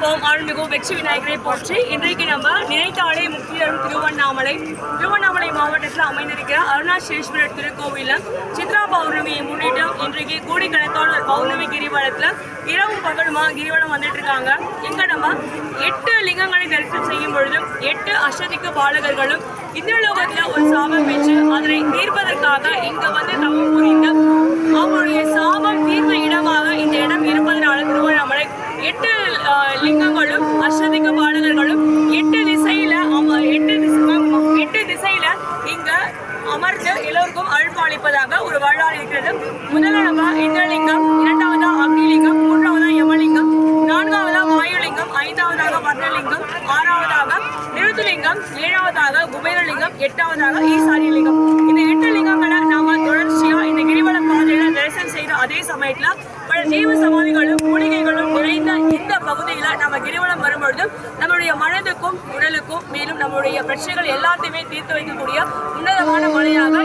ஓம் அருள்மிகு வெற்றி விநாயகரை போற்றி இன்றைக்கு நம்ம நினைத்தாலே முக்கியம் திருவண்ணாமலை. திருவண்ணாமலை மாவட்டத்தில் அமைந்திருக்கிற அருணாசேஸ்வரர் திருக்கோவிலில் சித்ரா பௌர்ணமியை முன்னிட்டு இன்றைக்கு கோடிக்கணக்கான பௌர்ணமி கிரிவலத்தில் இரவும் பகலுமா கிரிவலம் வந்துட்டு இருக்காங்க இங்க நம்ம எட்டு லிங்கங்களை தரிசனம் செய்யும் பொழுதும் எட்டு அஷதிக்கு பாலகர்களும் இந்திரலோகத்துல ஒரு சாபம் பெற்று அதனை தீர்ப்பதற்காக இங்க வந்து தவம் புரிந்து அவருடைய சாபம் தீர்ந்த இடமாக இந்த இடம் இருப்பதனால திருவண்ணாமலை எட்டு லிங்கங்களும் அஷ்டதிக பாடகர்களும் எட்டு திசையில அம- எட்டு எட்டு திசையில இங்க அமர்ந்து எல்லோருக்கும் அழுப்பாளிப்பதாக ஒரு வரலாறு இருக்கிறது. முதல்ல நம்ம இந்திரலிங்கம் இரண்டாவதா அக்னிலிங்கம் மூன்றாவதா யமலிங்கம் நான்காவதா வாயுலிங்கம் ஐந்தாவதாக வர்ணலிங்கம் ஆறாவதாக நிருத்துலிங்கம் ஏழாவதாக குபேரலிங்கம் எட்டாவதாக ஈசாரியலிங்கம். இந்த எட்டு லிங்கங்களை நாம தொடர்ச்சியா இந்த கிரிவல பாதையில தரிசனம் செய்த அதே சமயத்துல பல ஜீவ சமாதிகளும் மூலிகைகளும் நிறைந்த இந்த பகுதியில நம்ம கிரிவலம் வரும்பொழுது நம்மளுடைய மனதுக்கும் உடலுக்கும் மேலும் நம்மளுடைய பிரச்சனைகள் எல்லாத்தையுமே தீர்த்து வைக்கக்கூடிய உன்னதமான மலையாக